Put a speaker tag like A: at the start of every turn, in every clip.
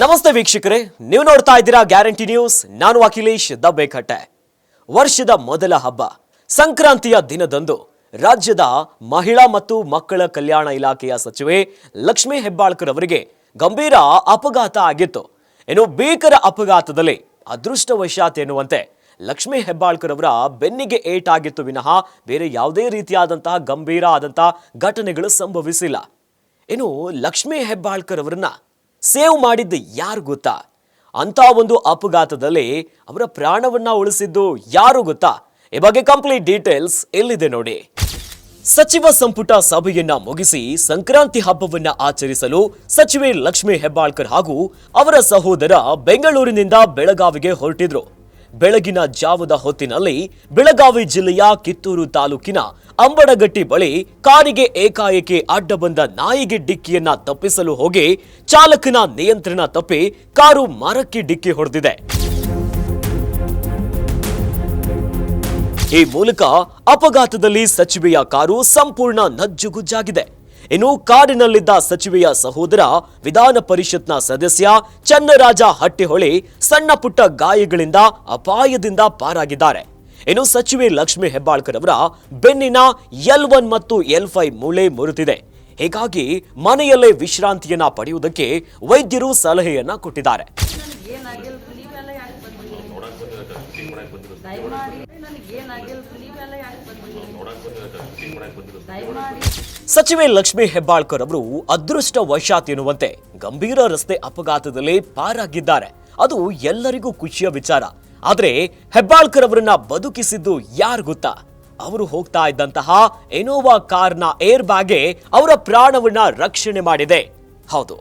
A: ನಮಸ್ತೆ ವೀಕ್ಷಕರೇ, ನೀವು ನೋಡ್ತಾ ಇದ್ದೀರಾ ಗ್ಯಾರಂಟಿ ನ್ಯೂಸ್. ನಾನು ಅಖಿಲೇಶ್ ದಬ್ಬೆಕಟ್ಟೆ ವರ್ಷದ ಮೊದಲ ಹಬ್ಬ, ಸಂಕ್ರಾಂತಿಯ ದಿನದಂದು ರಾಜ್ಯದ ಮಹಿಳಾ ಮತ್ತು ಮಕ್ಕಳ ಕಲ್ಯಾಣ ಇಲಾಖೆಯ ಸಚಿವೆ ಲಕ್ಷ್ಮೀ ಹೆಬ್ಬಾಳ್ಕರ್ ಅವರಿಗೆ ಗಂಭೀರ ಅಪಘಾತ ಆಗಿತ್ತು. ಇನ್ನು ಭೀಕರ ಅಪಘಾತದಲ್ಲಿ ಅದೃಷ್ಟವಶಾತ್ ಎನ್ನುವಂತೆ ಲಕ್ಷ್ಮೀ ಹೆಬ್ಬಾಳ್ಕರ್ ಅವರ ಬೆನ್ನಿಗೆ ಏಟಾಗಿತ್ತು ವಿನಃ ಬೇರೆ ಯಾವುದೇ ರೀತಿಯಾದಂತಹ ಗಂಭೀರ ಆದಂತಹ ಘಟನೆಗಳು ಸಂಭವಿಸಿಲ್ಲ. ಇನ್ನು ಲಕ್ಷ್ಮೀ ಹೆಬ್ಬಾಳ್ಕರ್ ಅವರನ್ನ ಸೇವ್ ಮಾಡಿದ್ದು ಯಾರು ಗೊತ್ತಾ? ಅಂತ ಒಂದು ಅಪಘಾತದಲ್ಲಿ ಅವರ ಪ್ರಾಣವನ್ನ ಉಳಿಸಿದ್ದು ಯಾರು ಗೊತ್ತಾ? ಈ ಬಗ್ಗೆ ಕಂಪ್ಲೀಟ್ ಡೀಟೇಲ್ಸ್ ಎಲ್ಲಿದೆ ನೋಡಿ. ಸಚಿವ ಸಂಪುಟ ಸಭೆಯನ್ನ ಮುಗಿಸಿ ಸಂಕ್ರಾಂತಿ ಹಬ್ಬವನ್ನ ಆಚರಿಸಲು ಸಚಿವೆ ಲಕ್ಷ್ಮೀ ಹೆಬ್ಬಾಳ್ಕರ್ ಹಾಗೂ ಅವರ ಸಹೋದರ ಬೆಂಗಳೂರಿನಿಂದ ಬೆಳಗಾವಿಗೆ ಹೊರಟಿದ್ರು. ಬೆಳಗಿನ ಜಾವದ ಹೊತ್ತಿನಲ್ಲಿ ಬೆಳಗಾವಿ ಜಿಲ್ಲೆಯ ಕಿತ್ತೂರು ತಾಲೂಕಿನ ಅಂಬಡಗಟ್ಟಿ ಬಳಿ ಕಾರಿಗೆ ಏಕಾಏಕಿ ಅಡ್ಡ ಬಂದ ನಾಯಿಗೆ ಡಿಕ್ಕಿಯನ್ನ ತಪ್ಪಿಸಲು ಹೋಗಿ ಚಾಲಕನ ನಿಯಂತ್ರಣ ತಪ್ಪಿ ಕಾರು ಮರಕ್ಕೆ ಡಿಕ್ಕಿ ಹೊಡೆದಿದೆ. ಈ ಮೂಲಕ ಅಪಘಾತದಲ್ಲಿ ಸಚಿವೆಯ ಕಾರು ಸಂಪೂರ್ಣ ನಜ್ಜುಗುಜ್ಜಾಗಿದೆ. ಇನ್ನು ಕಾರಿನಲ್ಲಿದ್ದ ಸಚಿವೆಯ ಸಹೋದರ ವಿಧಾನ ಪರಿಷತ್ನ ಸದಸ್ಯ ಚನ್ನರಾಜ ಹಟ್ಟಿಹೊಳಿ ಸಣ್ಣ ಪುಟ್ಟ ಗಾಯಗಳಿಂದ ಅಪಾಯದಿಂದ ಪಾರಾಗಿದ್ದಾರೆ. ಇನ್ನು ಸಚಿವೆ ಲಕ್ಷ್ಮಿ ಹೆಬ್ಬಾಳ್ಕರ್ ಅವರ ಬೆನ್ನಿನ ಎಲ್ ಒನ್ ಮತ್ತು ಎಲ್ ಫೈವ್ ಮೂಳೆ ಮುರಿದಿದೆ. ಹೀಗಾಗಿ ಮನೆಯಲ್ಲೇ ವಿಶ್ರಾಂತಿಯನ್ನ ಪಡೆಯುವುದಕ್ಕೆ ವೈದ್ಯರು ಸಲಹೆಯನ್ನ ಕೊಟ್ಟಿದ್ದಾರೆ. ಸಚಿವೆ ಲಕ್ಷ್ಮಿ ಹೆಬ್ಬಾಳ್ಕರ್ ಅವರು ಅದೃಷ್ಟ ವಶಾತ್ ಎನ್ನುವಂತೆ ಗಂಭೀರ ರಸ್ತೆ ಅಪಘಾತದಲ್ಲಿ ಪಾರಾಗಿದ್ದಾರೆ. ಅದು ಎಲ್ಲರಿಗೂ ಖುಷಿಯ ವಿಚಾರ. ಆದ್ರೆ ಹೆಬ್ಬಾಳ್ಕರ್ ಅವರನ್ನ ಬದುಕಿಸಿದ್ದು ಯಾರು ಗೊತ್ತಾ? ಅವರು ಹೋಗ್ತಾ ಇದ್ದಂತಹ ಎನೋವಾ ಕಾರ್ನ ಏರ್ ಬ್ಯಾಗೆ ಅವರ ಪ್ರಾಣವನ್ನ ರಕ್ಷಣೆ ಮಾಡಿದೆ. ಹೌದು,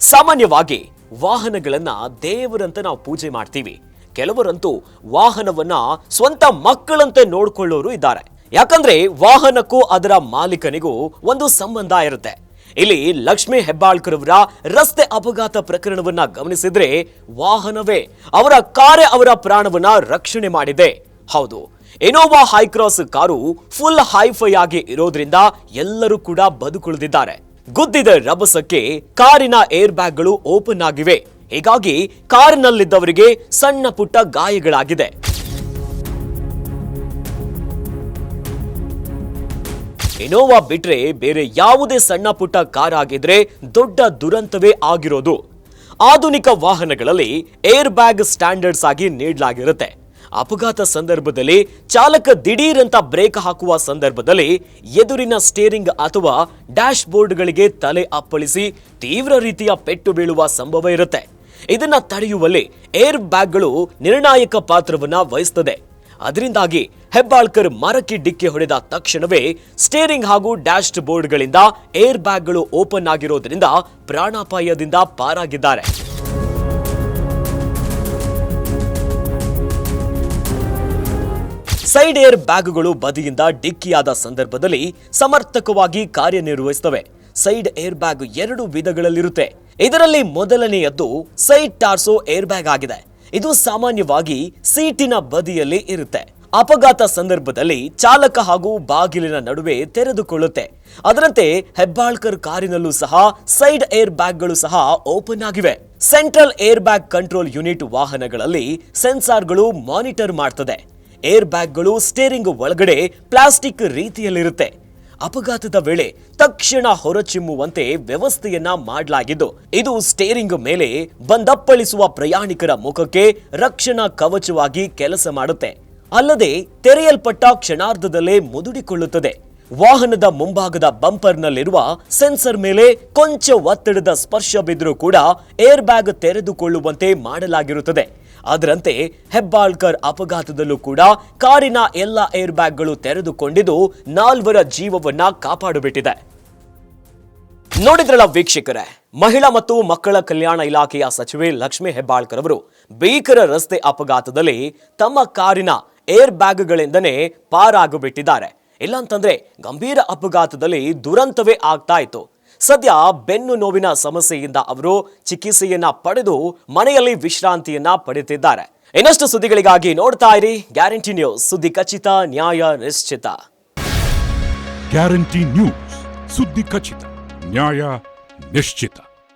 A: ಸಾಮಾನ್ಯವಾಗಿ ವಾಹನಗಳನ್ನ ದೇವರಂತ ನಾವು ಪೂಜೆ ಮಾಡ್ತೀವಿ. ಕೆಲವರಂತೂ ವಾಹನವನ್ನ ಸ್ವಂತ ಮಕ್ಕಳಂತೆ ನೋಡ್ಕೊಳ್ಳೋರು ಇದ್ದಾರೆ. ಯಾಕಂದ್ರೆ ವಾಹನಕ್ಕೂ ಅದರ ಮಾಲೀಕನಿಗೂ ಒಂದು ಸಂಬಂಧ ಇರುತ್ತೆ. ಇಲ್ಲಿ ಲಕ್ಷ್ಮಿ ಹೆಬ್ಬಾಳ್ಕರ್ ಅವರ ರಸ್ತೆ ಅಪಘಾತ ಪ್ರಕರಣವನ್ನ ಗಮನಿಸಿದ್ರೆ ವಾಹನವೇ ಅವರ ಕಾರೇ ಅವರ ಪ್ರಾಣವನ್ನ ರಕ್ಷಣೆ ಮಾಡಿದೆ. ಹೌದು Innova Hycross car full hi fi ಆಗಿ ಇರೋದ್ರಿಂದ ಎಲ್ಲರೂ ಕೂಡ ಬದುಕುಳಿದಿದ್ದಾರೆ. ಗುದ್ದಿದ ರಭಸಕ್ಕೆ ಕಾರಿನ ಏರ್ ಬ್ಯಾಗ್ಗಳು ಓಪನ್ ಆಗಿವೆ. ಹೀಗಾಗಿ ಕಾರಿನಲ್ಲಿದ್ದವರಿಗೆ ಸಣ್ಣ ಪುಟ್ಟ ಗಾಯಗಳಾಗಿದೆ. ಇನೋವಾ ಬಿಟ್ರೆ ಬೇರೆ ಯಾವುದೇ ಸಣ್ಣ ಪುಟ್ಟ ಕಾರ್ ಆಗಿದ್ರೆ ದೊಡ್ಡ ದುರಂತವೇ ಆಗಿರೋದು. ಆಧುನಿಕ ವಾಹನಗಳಲ್ಲಿ ಏರ್ ಬ್ಯಾಗ್ ಸ್ಟ್ಯಾಂಡರ್ಡ್ಸ್ ಆಗಿ ನೀಡಲಾಗಿರುತ್ತೆ. ಅಪಘಾತ ಸಂದರ್ಭದಲ್ಲಿ ಚಾಲಕ ದಿಢೀರಂತ ಬ್ರೇಕ್ ಹಾಕುವ ಸಂದರ್ಭದಲ್ಲಿ ಎದುರಿನ ಸ್ಟೇರಿಂಗ್ ಅಥವಾ ಡ್ಯಾಶ್ ಬೋರ್ಡ್ಗಳಿಗೆ ತಲೆ ಅಪ್ಪಳಿಸಿ ತೀವ್ರ ರೀತಿಯ ಪೆಟ್ಟು ಬೀಳುವ ಸಂಭವ ಇರುತ್ತೆ. ಇದನ್ನ ತಡೆಯುವಲ್ಲಿ ಏರ್ ಬ್ಯಾಗ್ಗಳು ನಿರ್ಣಾಯಕ ಪಾತ್ರವನ್ನ ವಹಿಸ್ತದೆ. ಅದರಿಂದಾಗಿ ಹೆಬ್ಬಾಳ್ಕರ್ ಮರಕ್ಕೆ ಡಿಕ್ಕಿ ಹೊಡೆದ ತಕ್ಷಣವೇ ಸ್ಟೇರಿಂಗ್ ಹಾಗೂ ಡ್ಯಾಶ್ ಬೋರ್ಡ್ಗಳಿಂದ ಏರ್ ಬ್ಯಾಗ್ಗಳು ಓಪನ್ ಆಗಿರೋದ್ರಿಂದ ಪ್ರಾಣಾಪಾಯದಿಂದ ಪಾರಾಗಿದ್ದಾರೆ. ಸೈಡ್ ಏರ್ ಬ್ಯಾಗ್ಗಳು ಬದಿಯಿಂದ ಡಿಕ್ಕಿಯಾದ ಸಂದರ್ಭದಲ್ಲಿ ಸಮರ್ಥಕವಾಗಿ ಕಾರ್ಯನಿರ್ವಹಿಸುತ್ತವೆ. ಸೈಡ್ ಏರ್ ಬ್ಯಾಗ್ ಎರಡು ವಿಧಗಳಲ್ಲಿರುತ್ತೆ. ಇದರಲ್ಲಿ ಮೊದಲನೆಯದ್ದು ಸೈಡ್ ಟಾರ್ಸೋ ಏರ್ ಬ್ಯಾಗ್ ಆಗಿದೆ. ಇದು ಸಾಮಾನ್ಯವಾಗಿ ಸೀಟಿನ ಬದಿಯಲ್ಲಿ ಇರುತ್ತೆ. ಅಪಘಾತ ಸಂದರ್ಭದಲ್ಲಿ ಚಾಲಕ ಹಾಗೂ ಬಾಗಿಲಿನ ನಡುವೆ ತೆರೆದುಕೊಳ್ಳುತ್ತೆ. ಅದರಂತೆ ಹೆಬ್ಬಾಳ್ಕರ್ ಕಾರಿನಲ್ಲೂ ಸಹ ಸೈಡ್ ಏರ್ ಬ್ಯಾಗ್ಗಳು ಸಹ ಓಪನ್ ಆಗಿವೆ. Central air bag control unit ವಾಹನಗಳಲ್ಲಿ ಸೆನ್ಸಾರ್ಗಳು ಮಾನಿಟರ್ ಮಾಡ್ತದೆ. ಏರ್ ಬ್ಯಾಗ್ಗಳು ಸ್ಟೇರಿಂಗ್ ಒಳಗಡೆ ಪ್ಲಾಸ್ಟಿಕ್ ರೀತಿಯಲ್ಲಿರುತ್ತೆ. ಅಪಘಾತದ ವೇಳೆ ತಕ್ಷಣ ಹೊರಚಿಮ್ಮುವಂತೆ ವ್ಯವಸ್ಥೆಯನ್ನ ಮಾಡಲಾಗಿದ್ದು, ಇದು ಸ್ಟೇರಿಂಗ್ ಮೇಲೆ ಬಂದಪ್ಪಳಿಸುವ ಪ್ರಯಾಣಿಕರ ಮುಖಕ್ಕೆ ರಕ್ಷಣಾ ಕವಚವಾಗಿ ಕೆಲಸ ಮಾಡುತ್ತೆ. ಅಲ್ಲದೆ ತೆರೆಯಲ್ಪಟ್ಟ ಕ್ಷಣಾರ್ಧದಲ್ಲೇ ಮುದುಡಿಕೊಳ್ಳುತ್ತದೆ. ವಾಹನದ ಮುಂಭಾಗದ ಬಂಪರ್ನಲ್ಲಿರುವ ಸೆನ್ಸರ್ ಮೇಲೆ ಕೊಂಚ ಒತ್ತಡದ ಸ್ಪರ್ಶ ಬಿದ್ದರೂ ಕೂಡ ಏರ್ ಬ್ಯಾಗ್ ತೆರೆದುಕೊಳ್ಳುವಂತೆ ಮಾಡಲಾಗಿರುತ್ತದೆ. ಅದರಂತೆ ಹೆಬ್ಬಾಳ್ಕರ್ ಅಪಘಾತದಲ್ಲೂ ಕೂಡ ಕಾರಿನ ಎಲ್ಲ ಏರ್ ಬ್ಯಾಗ್ಗಳು ತೆರೆದುಕೊಂಡಿದ್ದು ನಾಲ್ವರ ಜೀವವನ್ನ ಕಾಪಾಡಿಬಿಟ್ಟಿದೆ. ನೋಡಿದ್ರಲ್ಲ ವೀಕ್ಷಕರೇ, ಮಹಿಳಾ ಮತ್ತು ಮಕ್ಕಳ ಕಲ್ಯಾಣ ಇಲಾಖೆಯ ಸಚಿವೆ ಲಕ್ಷ್ಮೀ ಹೆಬ್ಬಾಳ್ಕರ್ ಅವರು ಭೀಕರ ರಸ್ತೆ ಅಪಘಾತದಲ್ಲಿ ತಮ್ಮ ಕಾರಿನ ಏರ್ ಬ್ಯಾಗ್ಗಳಿಂದನೇ ಪಾರಾಗಿಬಿಟ್ಟಿದ್ದಾರೆ. ಇಲ್ಲಾಂತಂದ್ರೆ ಗಂಭೀರ ಅಪಘಾತದಲ್ಲಿ ದುರಂತವೇ ಆಗ್ತಾ ಇತ್ತು. ಸದ್ಯ ಬೆನ್ನು ನೋವಿನ ಸಮಸ್ಯೆಯಿಂದ ಅವರು ಚಿಕಿತ್ಸೆಯನ್ನ ಪಡೆದು ಮನೆಯಲ್ಲಿ ವಿಶ್ರಾಂತಿಯನ್ನ ಪಡೆಯುತ್ತಿದ್ದಾರೆ. ಇನ್ನಷ್ಟು ಸುದ್ದಿಗಳಿಗಾಗಿ ನೋಡ್ತಾ ಇರಿ ಗ್ಯಾರಂಟಿ ನ್ಯೂಸ್. ಸುದ್ದಿ ಖಚಿತ, ನ್ಯಾಯ ನಿಶ್ಚಿತ.
B: Guarantee news. ಸುದ್ದಿ ಖಚಿತ, ನ್ಯಾಯ ನಿಶ್ಚಿತ.